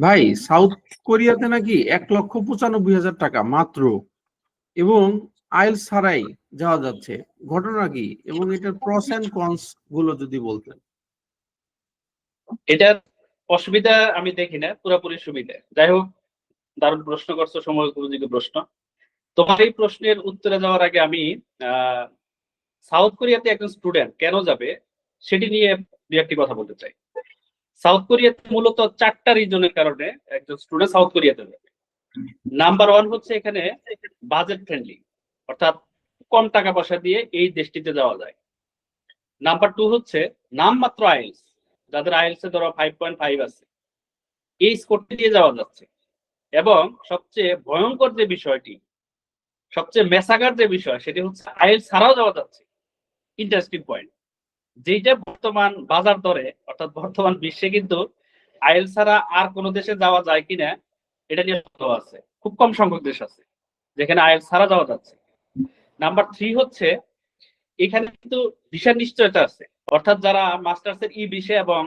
ভাই সাউথ কোরিয়াতে নাকি এক লক্ষ পঁচানব্বই হাজার টাকা মাত্র এবং আইল ছাড়াই যাওয়া যাচ্ছে। ঘটনা কি? এবং এটার প্রস এন্ড কনসগুলো যদি বলতেন। এটার অসুবিধা আমি দেখি না, পুরোপুরি সুবিধা। যাই হোক, দারুণ প্রশ্ন করছ, সময় উপযোগী প্রশ্ন। তোমার এই প্রশ্নের উত্তরে যাওয়ার আগে আমি সাউথ কোরিয়াতে একজন স্টুডেন্ট কেন যাবে, সেটি নিয়ে দু একটি কথা বলতে চাই। সাউথ কোরিয়াতে মূলত চারটা রিজনের কারণে একজন স্টুডেন্ট সাউথ কোরিয়াতে যাবে নাম্বার ওয়ান হচ্ছে এখানে বাজেট ফ্রেন্ডলি অর্থাৎ কম টাকা পয়সা দিয়ে এই দেশটিতে যাওয়া যায়। নাম্বার টু হচ্ছে নামমাত্র আইএলস যাদের আইএলস ধরো ফাইভ পয়েন্ট ফাইভ আছে। এই স্কোরটি দিয়ে যাওয়া যাচ্ছে। এবং সবচেয়ে ভয়ঙ্কর যে বিষয়টি, সবচেয়ে মেসাগার যে বিষয়, সেটি হচ্ছে আইএলস ছাড়াও যাওয়া যাচ্ছে। ইন্টারেস্টিং পয়েন্ট যেটা বর্তমান বাজার দরে, অর্থাৎ বর্তমান বিশ্বে কিন্তু আইএল ছাড়া আর কোন দেশে যাওয়া যায় কিনা, এটা নিয়ে আছে। খুব কম সংখ্যক দেশ আছে যেখানে আইএল ছাড়া যাওয়া যাচ্ছে। নাম্বার থ্রি হচ্ছে, এখানে কিন্তু ভিসার নিশ্চয়তা আছে। অর্থাৎ যারা মাস্টার্স এর ই বিষয় এবং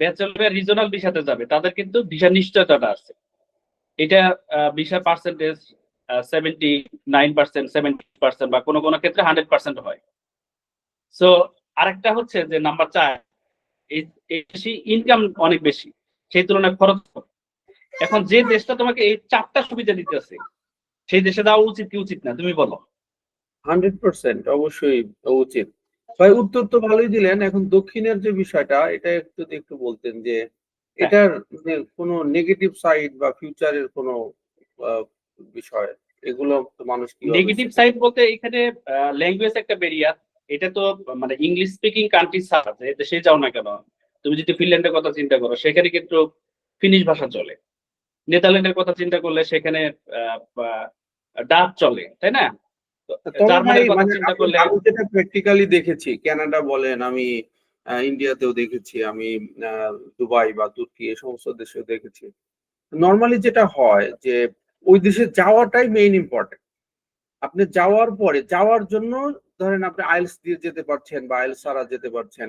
ব্যাচেলর রিজনাল বিষয়তে যাবে, তাদের কিন্তু ভিসার নিশ্চয়তাটা আছে। এটা visa percentage seventy nine percent seventy percent বা কোনো কোনো ক্ষেত্রে হান্ড্রেড পার্সেন্ট হয়। সো আরেকটা হচ্ছে যে নাম্বার চার এই এই দেশে ইনকাম অনেক বেশি সেই তুলনায় খরচ এখন যে দেশটা তোমাকে এই চারটা সুবিধা দিতেছে সেই দেশে দেওয়া উচিত কি উচিত না? তুমি বলো। হান্ড্রেড পার্সেন্ট অবশ্যই উচিত। ভাই উত্তর তো ভালোই দিলেন। এখন দক্ষিণের যে বিষয়টা এটা একটু যদি একটু বলতেন যে এটার যে কোনো নেগেটিভ সাইড বা ফিউচারের কোনো বিষয় এগুলো তো মানুষ নেগেটিভ সাইড বলতে এখানে ল্যাঙ্গুয়েজ একটা ব্যারিয়ার এটা তো মানে ইংলিশ স্পিকিং কান্ট্রি ছাড়া যে দেশে যাও না কেন তুমি যদি ফিনল্যান্ডের কথা চিন্তা করো সেখানে কিন্তু ফিনিশ ভাষা চলে। নেদারল্যান্ডের কথা চিন্তা করলে সেখানে ডাচ চলে তাই না? জার্মানির কথা মানে চিন্তা করলে আমি যেটা প্র্যাকটিক্যালি দেখেছি কানাডা বলেন আমি ইন্ডিয়াতেও দেখেছি আমি দুবাই বা তুর্কি এই সমস্ত দেশেও দেখেছি। নর্মালি যেটা হয় যে ওই দেশে যাওয়াটাই মেইন ইম্পর্টেন্ট আপনি যাওয়ার পরে যাওয়ার জন্য ধরেন আপনি আইলস দিয়ে যেতে পারছেন বা আইএলস ছাড়া যেতে পারছেন।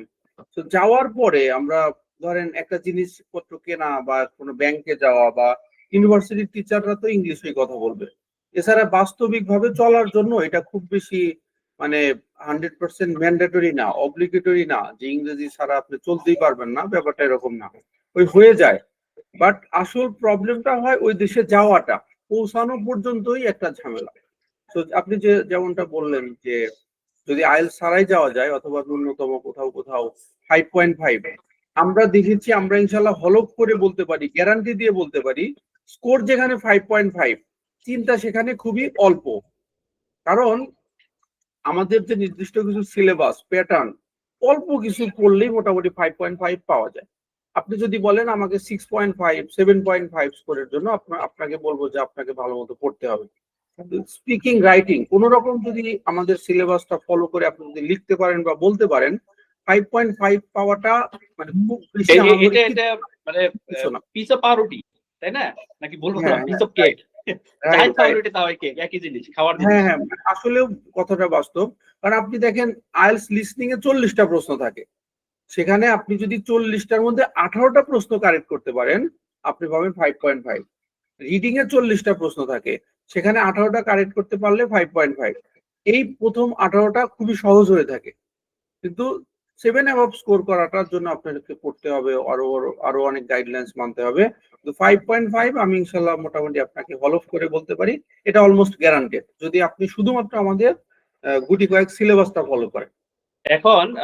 তো যাওয়ার পরে আমরা ধরেন একটা জিনিসপত্র কেনা বা কোনো ব্যাংকে যাওয়া বা ইউনিভার্সিটির টিচাররা তো ইংলিশেই কথা বলবে। এছাড়া বাস্তবিকভাবে চলার জন্য এটা খুব বেশি মানে হান্ড্রেড পার্সেন্ট ম্যান্ডেটরি না অব্লিগেটরি না যে ইংরেজি ছাড়া আপনি চলতেই পারবেন না, ব্যাপারটা এরকম না। ওই হয়ে যায়। বাট আসল প্রবলেমটা হয় ওই দেশে যাওয়াটা, পৌঁছানো পর্যন্তই একটা ঝামেলা। তো আপনি যে যেমনটা বললেন যে যদি আইএল ছাড়াই যাওয়া যায় অথবা ন্যূনতম কোথাও কোথাও ফাইভ পয়েন্ট ফাইভ আমরা দেখেছি, আমরা ইনশাল্লাহ হলফ করে বলতে পারি গ্যারান্টি দিয়ে বলতে পারি স্কোর যেখানে ফাইভ পয়েন্ট ফাইভ চিন্তা সেখানে খুবই অল্প। কারণ আমাদের যে নির্দিষ্ট কিছু সিলেবাস প্যাটার্ন অল্প কিছু পড়লেই মোটামুটি ফাইভ পয়েন্ট ফাইভ পাওয়া যায়। আপনি যদি বলেন আমাকে six point five seven point five স্কোরের জন্য, আপনা- আপনাকে বলব যে আপনাকে ভালো মতো পড়তে হবে। স্পিকিং রাইটিং কোন রকম যদি আমাদের সিলেবাসটা ফলো করে আপনি যদি লিখতে পারেন বা বলতে পারেন ফাইভ পয়েন্ট ফাইভ পাওয়াটা মানে খুব বেশি এটা এটা মানে। পিস অফ পাউরুটি তাই না? নাকি বলব পিস অফ কেক আসলেও কথাটা বাস্তব। কারণ আপনি দেখেন আইএলস লিসনিং এ চল্লিশটা প্রশ্ন থাকে। সেখানে আপনি যদি চল্লিশটার মধ্যে আঠারোটা প্রশ্ন কারেক্ট করতে পারেন আপনি পাবেন ফাইভ পয়েন্ট ফাইভ রিডিং এ চল্লিশটা প্রশ্ন থাকে। সেখানে আঠারোটা কারেক্ট করতে পারলে ফাইভ পয়েন্ট ফাইভ এই প্রথম আঠারোটা খুবই সহজ হয়ে থাকে। কিন্তু সেভেন অ্যাবভ স্কোর করাটার জন্য আপনাদেরকে পড়তে হবে, আরও, আরো- অনেক গাইডলাইন্স মানতে হবে। তো ফাইভ পয়েন্ট ফাইভ আমি ইনশাল্লাহ মোটামুটি আপনাকে হলফ করে বলতে পারি। এটা অলমোস্ট গ্যারান্টেড যদি আপনি শুধুমাত্র আমাদের গুটি কয়েক সিলেবাসটা ফলো করেন। এখন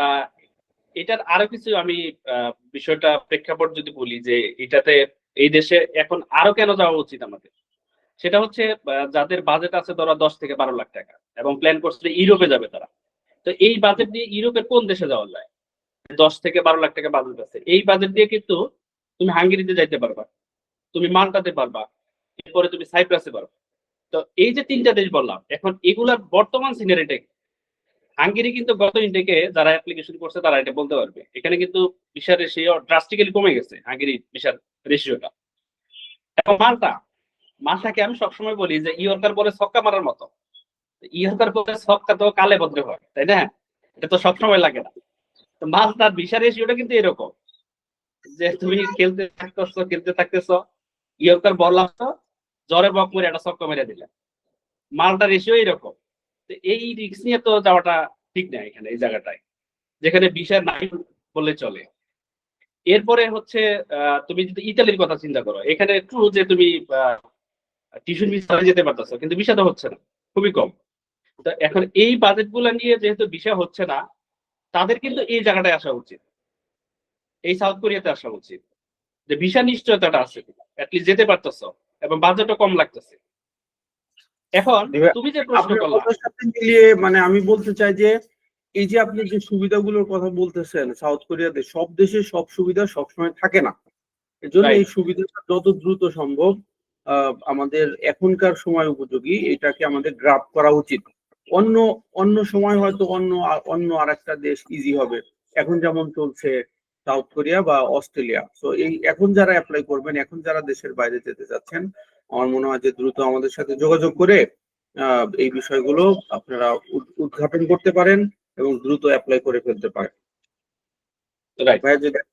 এটার আরও কিছু আমি বিষয়টা প্রেক্ষাপট যদি বলি যে এটাতে এই দেশে এখন আরও কেন যাওয়া উচিত আমাদের? সেটা হচ্ছে যাদের বাজেট আছে ধরো দশ থেকে বারো লাখ টাকা এবং প্ল্যান করছে ইউরোপে যাবে তারা। তো এই বাজেট দিয়ে ইউরোপের কোন দেশে যাওয়া যায়? দশ থেকে বারো লাখ টাকা বাজেট আছে। এই বাজেট দিয়ে কিন্তু তুমি হাঙ্গেরিতে যাইতে পারবা, তুমি মাল্টাতে পারবা, এরপরে তুমি সাইপ্রাসে পারবা। তো এই যে তিনটা দেশ বললাম, এখন এগুলার বর্তমান সিনারিটা হাঙ্গেরি কিন্তু গত ইনটেকে যারা অ্যাপ্লিকেশন করছে তারা এটা বলতে পারবে। এখানে কিন্তু ভিসার রেশিও ড্রাস্টিক্যালি কমে গেছে হাঙ্গেরি ভিসার রেশিওটা এখন মাল্টা মাল্টাকে আমি সবসময় বলি যে ইয়র্কার পরে ছক্কা মারার মতো। ইয়র্কার পরে ছক্কা তো কালে বদলে হয়, তাই না? এটা তো সবসময় লাগে না। তো মাল্টার ভিসা রেশিওটা কিন্তু এরকম যে তুমি খেলতে থাকতেছো খেলতে থাকতেছো ইয়র্কার বল আসতো জ্বরে বক মেরে একটা ছক্কা মেরে দিলে। মালটা রেশিও এইরকম তো এই রিস্ক নিয়ে তো যাওয়াটা ঠিক না এখানে, এই জায়গাটায়। যেখানে বিষয় নাই বললে চলে। এরপরে হচ্ছে তুমি যদি ইতালির কথা চিন্তা করো, এখানে একটু যে তুমি টিউশন ফিস যেতে পারতেছো কিন্তু বিষয় তো হচ্ছে না খুবই কম। তো এখন এই বাজেট নিয়ে যেহেতু বিষয় হচ্ছে না তাদের কিন্তু এই জায়গাটায় আসা উচিত। এই সাউথ কোরিয়াতে আসা উচিত। যে ভিসা নিশ্চয়তাটা আছে অ্যাটলিস্ট যেতে পারতেছো এবং বাজেটও কম লাগতেছে। এখন তুমি যে প্রশ্ন মিলিয়ে মানে আমি বলতে চাই যে এই যে আপনি যে সুবিধাগুলোর কথা বলতেছেন সাউথ কোরিয়াতে সব দেশে সব সুবিধা সবসময় থাকে না। এজন্য. এই সুবিধাটা যত দ্রুত সম্ভব আমাদের এখনকার সময় উপযোগী এটাকে আমাদের গ্রাফ করা উচিত। অন্য অন্য সময় হয়তো অন্য অন্য আরেকটা দেশ ইজি হবে। এখন যেমন চলছে সাউথ কোরিয়া বা অস্ট্রেলিয়া তো এই এখন যারা অ্যাপ্লাই করবেন এখন যারা দেশের বাইরে যেতে চাচ্ছেন আমার মনে হয় যে দ্রুত আমাদের সাথে যোগাযোগ করে আহ, এই বিষয়গুলো আপনারা উদ- উদ্ঘাটন করতে পারেন এবং দ্রুত অ্যাপ্লাই করে ফেলতে পারেন।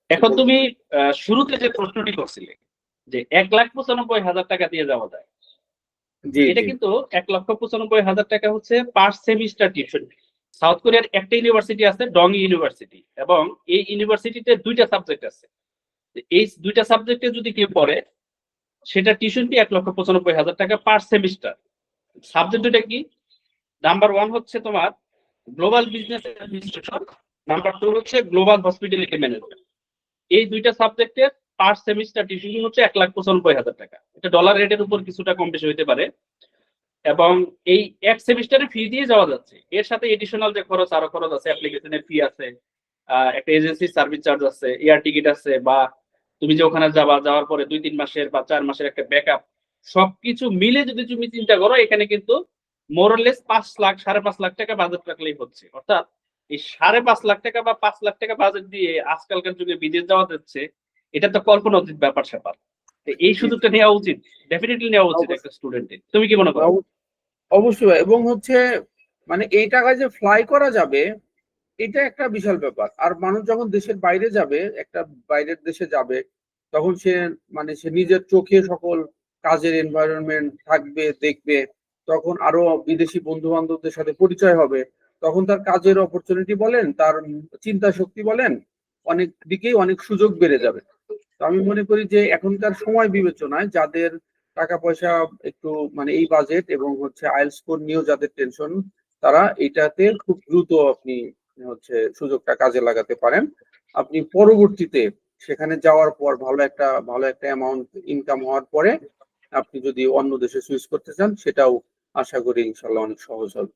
এখন তুমি শুরুতে যে প্রশ্নটি করছিলে যে এক লাখ পঁচানব্বই হাজার টাকা দিয়ে যাওয়া যায়। এটা কিন্তু এক লক্ষ পঁচানব্বই হাজার টাকা হচ্ছে পার সেমিস্টার টিউশন সাউথ কোরিয়ার একটা ইউনিভার্সিটি আছে ডং ইউনিভার্সিটি এবং এই ইউনিভার্সিটিতে দুইটা সাবজেক্ট আছে। এই দুইটা সাবজেক্টে যদি কেউ পড়ে সেটা টিউশন ফি এক লক্ষ পঁচানব্বই হাজার টাকা পার সেমিস্টার সাবজেক্ট দুইটা কি? নাম্বার ওয়ান হচ্ছে তোমার global business administration number two হচ্ছে গ্লোবাল হসপিটালিটি ম্যানেজমেন্ট এই দুইটা সাবজেক্টের পার সেমিস্টার টিউশন হচ্ছে এক লাখ পঁচানব্বই হাজার টাকা। এটা ডলার রেটের উপর কিছুটা কম বেশি হইতে পারে। এবং এই এক সেমিস্টারে ফি দিয়ে যাওয়া যাচ্ছে। এর সাথে এডিশনাল যে খরচ, আরও খরচ আছে অ্যাপ্লিকেশনের ফি আছে একটা এজেন্সি সার্ভিস চার্জ আছে এয়ার টিকিট আছে, বা তুমি যে ওখানে যাবা, যাওয়ার পরে দুই, তিন মাসের বা চার মাসের একটা ব্যাকআপ সবকিছু মিলে যদি তুমি চিন্তা করো, এখানে কিন্তু মোরলেস পাঁচ লাখ, সাড়ে পাঁচ লাখ টাকা বাজেট রাখলেই হচ্ছে। অর্থাৎ এই সাড়ে পাঁচ লাখ টাকা বা পাঁচ লাখ টাকা বাজেট দিয়ে আজকালকার যুগে বিদেশ যাওয়া যাচ্ছে এটা তো কল্পনা অতীত ব্যাপার স্যাপার। এই সুযোগটা নেওয়া উচিত। ডেফিনেটলি নেওয়া উচিত একটা স্টুডেন্টের তুমি কি মনে করো? অবশ্যই। এবং হচ্ছে মানে এই টাকায় যে ফ্লাই করা যাবে এটা একটা বিশাল ব্যাপার। আর মানুষ যখন দেশের বাইরে যাবে একটা বাইরের দেশে যাবে তখন সে মানে সে নিজের চোখে সকল কাজের এনভায়রনমেন্ট থাকবে দেখবে তখন আরও বিদেশি বন্ধু বান্ধবদের সাথে পরিচয় হবে। তখন তার কাজের অপরচুনিটি বলেন তার চিন্তা শক্তি বলেন অনেক দিকেই অনেক সুযোগ বেড়ে যাবে। তো আমি মনে করি যে এখনকার সময় বিবেচনায় যাদের টাকা পয়সা একটু মানে এই বাজেট এবং হচ্ছে আইএল স্কোর নিয়েও যাদের টেনশন তারা এটাতে খুব দ্রুত আপনি, হচ্ছে সুযোগটা কাজে লাগাতে পারেন। আপনি পরবর্তীতে সেখানে যাওয়ার পর ভালো একটা ভালো একটা অ্যামাউন্ট ইনকাম হওয়ার পরে আপনি যদি অন্য দেশে সুইচ করতে চান, সেটাও আশা করি ইনশাল্লাহ অনেক সহজ হবে।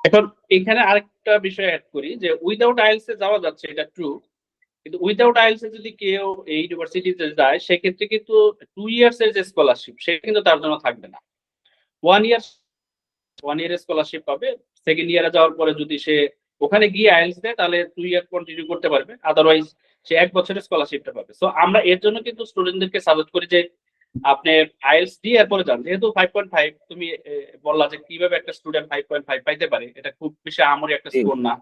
এখন এখানে আরেকটা বিষয় অ্যাড করি যে উইদাউট আইএলস এ যাওয়া যাচ্ছে, এটা ট্রু কিন্তু উইদাউট আইএলস এ যদি কেউ এই ইউনিভার্সিটিতে যায় সেক্ষেত্রে কিন্তু টু ইয়ার্স এর যে স্কলারশিপ সেটা কিন্তু তার জন্য থাকবে না। One year one year scholarship পাবে। সেকেন্ড ইয়ারে যাওয়ার পরে যদি সে ওখানে গিয়ে আইএলস দেয় তাহলে টু ইয়ার কন্টিনিউ করতে পারবে। আদারওয়াইজ সে এক বছরের স্কলারশিপটা পাবে। সো আমরা এর জন্য কিন্তু স্টুডেন্টদেরকে সাজেস্ট করি যে আপনি আইএলস দিয়ে এরপরে যান। যেহেতু ফাইভ পয়েন্ট ফাইভ তুমি বললা যে কীভাবে একটা স্টুডেন্ট ফাইভ পয়েন্ট ফাইভ পাইতে পারে এটা খুব বেশি আমরি একটা। স্কোর না।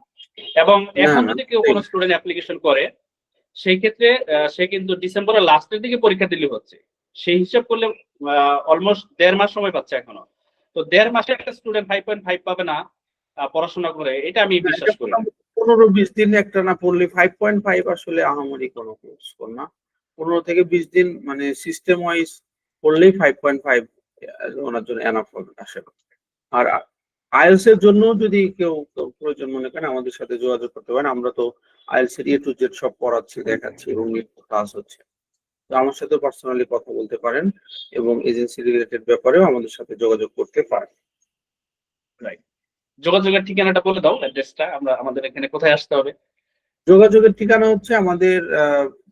এবং এখন যদি কেউ কোনো স্টুডেন্ট অ্যাপ্লিকেশন করে সেই ক্ষেত্রে সে কিন্তু ডিসেম্বরের লাস্টের দিকে পরীক্ষা দিলে হচ্ছে। সেই হিসাব করলে অলমোস্ট দেড় মাস সময় পাচ্ছে এখনও। তো দেড় মাসে একটা স্টুডেন্ট ফাইভ পয়েন্ট ফাইভ পাবে না পড়াশোনা করে, এটা আমি বিশ্বাস করি পনেরো বিশ দিন একটা না পড়লে ফাইভ পয়েন্ট ফাইভ আসলে আহামরি কোনো স্কোর না। পনেরো থেকে বিশ দিন মানে সিস্টেম ওয়াইজ পড়লেই ফাইভ পয়েন্ট ফাইভ ওনার জন্য এনাফ হবে, আশা আর আইএলস এর জন্য যদি কেউ প্রয়োজন মনে করেন আমাদের সাথে যোগাযোগ করতে পারেন। আমরা তো আইএলস এর এ টু জেড সব পড়াচ্ছি দেখাচ্ছি এবং ক্লাস হচ্ছে। তো আমার সাথে পার্সোনালি কথা বলতে পারেন এবং এজেন্সি রিলেটেড ব্যাপারেও আমাদের সাথে যোগাযোগ করতে পারেন। রাইট যোগাযোগের ঠিকানাটা বলে দাও অ্যাড্রেসটা আমরা আমাদের এখানে কোথায় আসতে হবে? যোগাযোগের ঠিকানা হচ্ছে আমাদের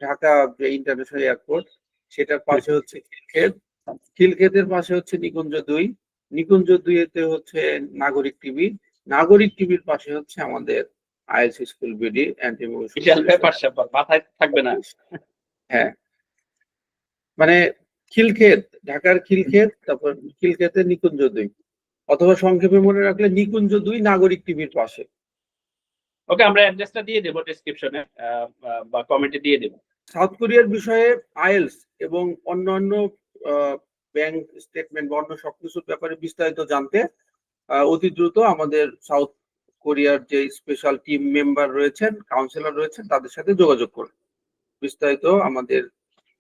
ঢাকা যে ইন্টারন্যাশনাল এয়ারপোর্ট সেটার পাশে হচ্ছে খিলক্ষেত। খিলক্ষেতের পাশে হচ্ছে নিকুঞ্জ দুই। নিকুঞ্জ দুইতে হচ্ছে নাগরিক টিভি। নাগরিক টিভির পাশে হচ্ছে আমাদের আইএলস স্কুল বিডি বিশাল ব্যাপার স্যাপার মাথায় থাকবে না। হ্যাঁ। মানে খিলক্ষেত ঢাকার খিলক্ষেত তারপর খিলক্ষেতের নিকুঞ্জ দুই। অথবা সংক্ষেপে মনে রাখলে নিকুঞ্জ দুই নাগরিক টিভির পাশে। ওকে আমরা অ্যাড্রেসটা দিয়ে দেবো ডেসক্রিপশনে বা কমেন্টে দিয়ে দেবো। সাউথ কোরিয়ার বিষয়ে আইএলস এবং অন্যান্য ব্যাংক স্টেটমেন্ট বা অন্য সবকিছুর ব্যাপারে বিস্তারিত জানতে অতি দ্রুত আমাদের সাউথ কোরিয়ার যে স্পেশাল টিম মেম্বার রয়েছেন কাউন্সিলর রয়েছেন, তাদের সাথে যোগাযোগ করুন। বিস্তারিত আমাদের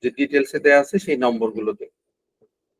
যে ডিটেলসে দেওয়া আছে, সেই নম্বরগুলোতে।